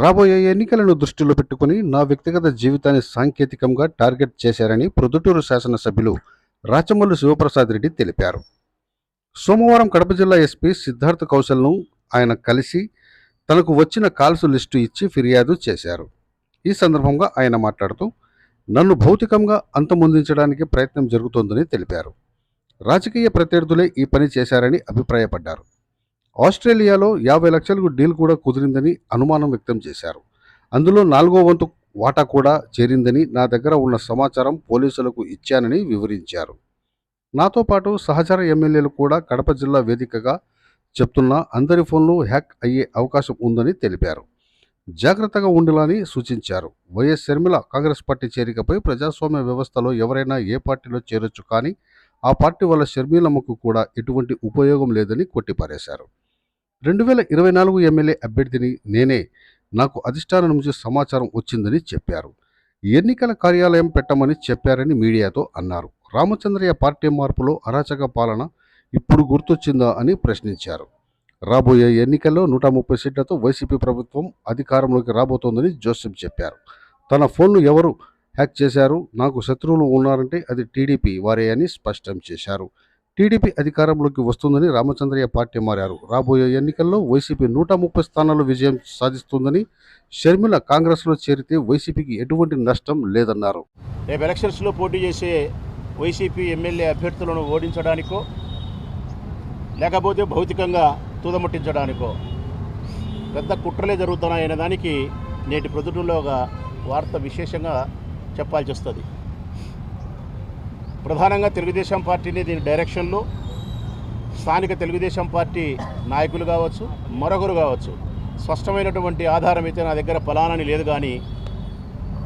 రాబోయే ఎన్నికలను దృష్టిలో పెట్టుకుని నా వ్యక్తిగత జీవితాన్ని సాంకేతికంగా టార్గెట్ చేశారని ప్రొద్దుటూరు శాసనసభ్యులు రాచమల్లు శివప్రసాద్ రెడ్డి తెలిపారు. సోమవారం కడప జిల్లా ఎస్పీ సిద్ధార్థ కౌశల్ను ఆయన కలిసి తనకు వచ్చిన కాల్స్ లిస్టు ఇచ్చి ఫిర్యాదు చేశారు. ఈ సందర్భంగా ఆయన మాట్లాడుతూ నన్ను భౌతికంగా అంతమొందించడానికి ప్రయత్నం జరుగుతోందని తెలిపారు. రాజకీయ ప్రత్యర్థులే ఈ పని చేశారని అభిప్రాయపడ్డారు. ఆస్ట్రేలియాలో యాభై లక్షలకు డీల్ కూడా కుదిరిందని అనుమానం వ్యక్తం చేశారు. అందులో నాలుగో వంతు వాటా కూడా చేరిందని నా దగ్గర ఉన్న సమాచారం పోలీసులకు ఇచ్చానని వివరించారు. నాతో పాటు సహచర ఎమ్మెల్యేలు కూడా కడప జిల్లా వేదికగా చెప్తున్నా అందరి ఫోన్లు హ్యాక్ అయ్యే అవకాశం ఉందని తెలిపారు. జాగ్రత్తగా ఉండాలని సూచించారు. వైఎస్ షర్మిల కాంగ్రెస్ పార్టీ చేరికపై ప్రజాస్వామ్య వ్యవస్థలో ఎవరైనా ఏ పార్టీలో చేరొచ్చు కానీ ఆ పార్టీ వల్ల షర్మిలమ్మకు కూడా ఎటువంటి ఉపయోగం లేదని కొట్టిపారేశారు. రెండు వేల ఇరవై నాలుగు ఎమ్మెల్యే అభ్యర్థిని నేనే. నాకు అధిష్టానం నుంచి సమాచారం వచ్చిందని చెప్పారు. ఎన్నికల కార్యాలయం పెట్టమని చెప్పారని మీడియాతో అన్నారు. రామచంద్రయ్య పార్టీ మార్పులో అరాచక పాలన ఇప్పుడు గుర్తొచ్చిందా అని ప్రశ్నించారు. రాబోయే ఎన్నికల్లో నూట ముప్పై సీట్లతో వైసీపీ ప్రభుత్వం అధికారంలోకి రాబోతోందని జోసెఫ్ చెప్పారు. తన ఫోన్ను ఎవరు హ్యాక్ చేశారు? నాకు శత్రువులు ఉన్నారంటే అది టీడీపీ వారే అని స్పష్టం చేశారు. టీడీపీ అధికారంలోకి వస్తుందని రామచంద్రయ్య పార్టీ మారారు. రాబోయే ఎన్నికల్లో వైసీపీ నూట ముప్పై స్థానాలు విజయం సాధిస్తుందని షర్మిల కాంగ్రెస్లో చేరితే వైసీపీకి ఎటువంటి నష్టం లేదన్నారు. రేపు ఎలక్షన్స్లో పోటీ చేసే వైసీపీ ఎమ్మెల్యే అభ్యర్థులను ఓడించడానికో లేకపోతే భౌతికంగా తుదముట్టించడానికో పెద్ద కుట్రలే జరుగుతున్నాయనే దానికి నేటి ప్రొద్దుటూరులో వార్త విశేషంగా చెప్పాల్సి వస్తుంది. ప్రధానంగా తెలుగుదేశం పార్టీని దీని డైరెక్షన్లో స్థానిక తెలుగుదేశం పార్టీ నాయకులు కావచ్చు మరొకరు కావచ్చు స్పష్టమైనటువంటి ఆధారం అయితే నా దగ్గర ఫలానని లేదు కానీ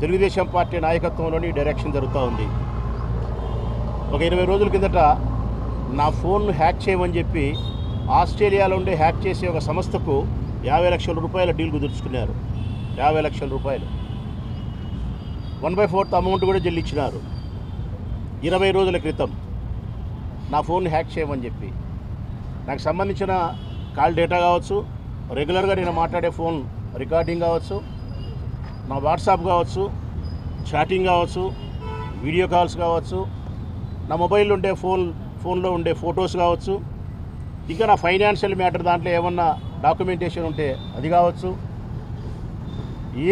తెలుగుదేశం పార్టీ నాయకత్వంలోని డైరెక్షన్ జరుగుతూ ఉంది. ఒక ఇరవై రోజుల కిందట నా ఫోన్ను హ్యాక్ చేయమని చెప్పి ఆస్ట్రేలియాలో ఉండే హ్యాక్ చేసే ఒక సంస్థకు యాభై లక్షల రూపాయల డీల్ కుదుర్చుకున్నారు. యాభై లక్షల రూపాయలు. వన్ బై ఫోర్త్ అమౌంట్ కూడా చెల్లించినారు ఇరవై రోజుల క్రితం నా ఫోన్ హ్యాక్ చేయమని చెప్పి. నాకు సంబంధించిన కాల్ డేటా కావచ్చు రెగ్యులర్గా నేను మాట్లాడే ఫోన్ రికార్డింగ్ కావచ్చు నా వాట్సాప్ కావచ్చు చాటింగ్ కావచ్చు వీడియో కాల్స్ కావచ్చు నా మొబైల్లో ఉండే ఫోన్ ఫోన్లో ఉండే ఫొటోస్ కావచ్చు ఇంకా నా ఫైనాన్షియల్ మ్యాటర్ దాంట్లో ఏమన్నా డాక్యుమెంటేషన్ ఉంటే అది కావచ్చు.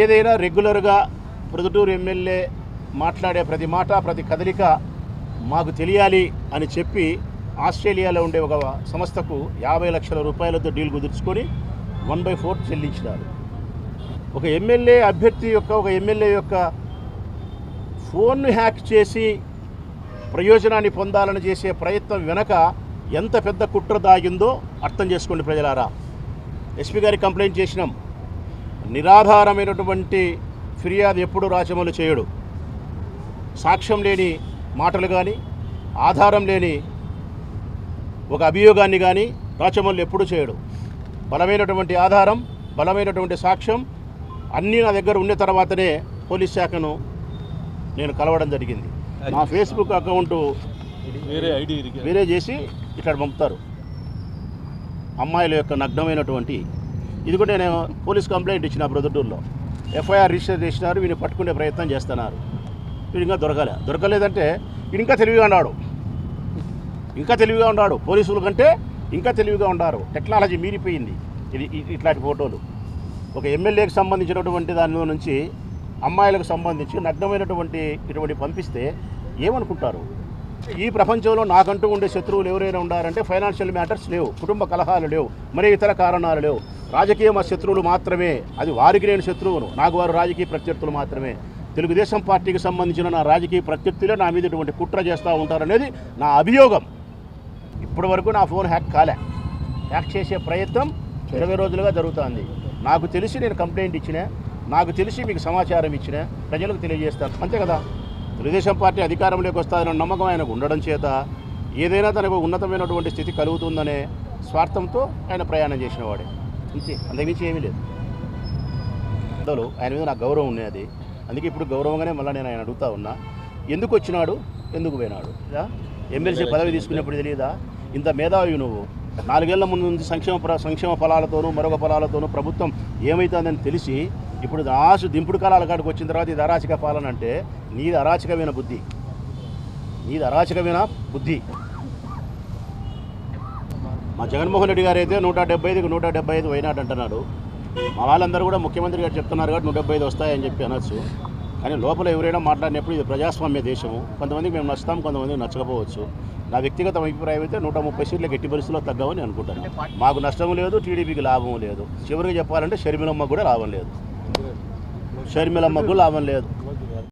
ఏదైనా రెగ్యులర్గా ప్రొద్దుటూరు ఎమ్మెల్యే మాట్లాడే ప్రతి మాట ప్రతి కదలిక మాకు తెలియాలి అని చెప్పి ఆస్ట్రేలియాలో ఉండే ఒక సంస్థకు యాభై లక్షల రూపాయలతో డీల్ కుదుర్చుకొని వన్ బై ఫోర్ చెల్లించినారు. ఒక ఎమ్మెల్యే అభ్యర్థి యొక్క ఒక ఎమ్మెల్యే యొక్క ఫోన్ను హ్యాక్ చేసి ప్రయోజనాన్ని పొందాలని చేసే ప్రయత్నం వెనక ఎంత పెద్ద కుట్ర దాగిందో అర్థం చేసుకోండి ప్రజలారా. ఎస్పీ గారికి కంప్లైంట్ చేసినాం. నిరాధారమైనటువంటి ఫిర్యాదు ఎప్పుడు రాజమలు చేయడు. సాక్ష్యం లేని మాటలు కానీ ఆధారం లేని ఒక అభియోగాన్ని కానీ రాచమల్లు ఎప్పుడు చేయడు. బలమైనటువంటి ఆధారం బలమైనటువంటి సాక్ష్యం అన్నీ నా దగ్గర ఉన్న తర్వాతనే పోలీస్ శాఖను నేను కలవడం జరిగింది. నా ఫేస్బుక్ అకౌంట్ వేరే ఐడి వేరే చేసి ఇక్కడ పంపుతారు. అమ్మాయిల యొక్క నగ్నమైనటువంటి. ఇది కూడా నేను పోలీస్ కంప్లైంట్ ఇచ్చిన ప్రొద్దుటూరులో ఎఫ్ఐఆర్ రిజిస్టర్ చేసినారు వీడిని పట్టుకునే ప్రయత్నం చేస్తున్నారు. వీడు ఇంకా దొరకలే. దొరకలేదంటే వీడు ఇంకా తెలివిగా ఉన్నాడు. ఇంకా తెలివిగా ఉన్నాడు. పోలీసుల కంటే ఇంకా తెలివిగా ఉన్నారు. టెక్నాలజీ మీరిపోయింది. ఇది ఇట్లాంటి ఫోటోలు. ఒక ఎమ్మెల్యేకి సంబంధించినటువంటి దానిలో నుంచి అమ్మాయిలకు సంబంధించి నగ్నమైనటువంటి ఇటువంటి పంపిస్తే ఏమనుకుంటారు? ఈ ప్రపంచంలో నాకంటూ ఉండే శత్రువులు ఎవరైనా ఉండారంటే ఫైనాన్షియల్ మ్యాటర్స్ లేవు. కుటుంబ కలహాలు లేవు. మరి ఇతర కారణాలు లేవు. రాజకీయ శత్రువులు మాత్రమే. అది వారికి నేను శత్రువును. నాకు వారు రాజకీయ ప్రత్యర్థులు మాత్రమే. తెలుగుదేశం పార్టీకి సంబంధించిన నా రాజకీయ ప్రత్యర్థిలో నా మీద ఇటువంటి కుట్ర చేస్తూ ఉంటారనేది నా అభియోగం. ఇప్పటి వరకు నా ఫోన్ హ్యాక్ కాలే. హ్యాక్ చేసే ప్రయత్నం ఇరవై రోజులుగా జరుగుతుంది. నాకు తెలిసి నేను కంప్లైంట్ ఇచ్చిన నాకు తెలిసి మీకు సమాచారం ఇచ్చిన ప్రజలకు తెలియజేస్తాను. అంతే కదా? తెలుగుదేశం పార్టీ అధికారంలోకి వస్తుందన్న నమ్మకం ఆయనకు ఉండడం చేత ఏదైనా తనకు ఉన్నతమైనటువంటి స్థితి కలుగుతుందనే స్వార్థంతో ఆయన ప్రయాణం చేసినవాడే అంతే. అంతకుమించి ఏమీ లేదు. పెద్దలు ఆయన మీద నాకు గౌరవం ఉన్నది. అందుకే ఇప్పుడు గౌరవంగానే మళ్ళీ నేను ఆయన అడుగుతా ఉన్నా. ఎందుకు వచ్చినాడు? ఎందుకు పోయినాడు? ఎమ్మెల్సీ పదవి తీసుకున్నప్పుడు తెలియదా ఇంత మేధావి నువ్వు. నాలుగేళ్ళ ముందు నుంచి సంక్షేమ సంక్షేమ ఫలాలతోనూ మరొక ఫలాలతోనూ ప్రభుత్వం ఏమవుతుందని తెలిసి ఇప్పుడు ఆసు దింపుడు కాలాల కాడికి వచ్చిన తర్వాత ఇది అరాచక పాలన అంటే నీది అరాచకమైన బుద్ధి. నీది అరాచకమైన బుద్ధి. మా జగన్మోహన్ రెడ్డి గారు అయితే నూట డెబ్బై ఐదుకి నూట డెబ్బై ఐదు వైనాట్ అంటున్నాడు మా వాళ్ళందరూ కూడా ముఖ్యమంత్రి గారు చెప్తున్నారు కాబట్టి నూట డెబ్బై ఐదు వస్తాయని చెప్పి అనొచ్చు. కానీ లోపల ఎవరైనా మాట్లాడినప్పుడు ఇది ప్రజాస్వామ్య దేశము. కొంతమందికి మేము నచ్చుతాం కొంతమందికి నచ్చకపోవచ్చు. నా వ్యక్తిగత అభిప్రాయం అయితే నూట ముప్పై సీట్లు ఎట్టి పరిస్థితుల్లో తగ్గవని అనుకుంటాను. మాకు నష్టం లేదు టీడీపీకి లాభం లేదు. చివరికి చెప్పాలంటే షర్మిలమ్మకు కూడా లాభం లేదు. షర్మిలమ్మకు లాభం లేదు.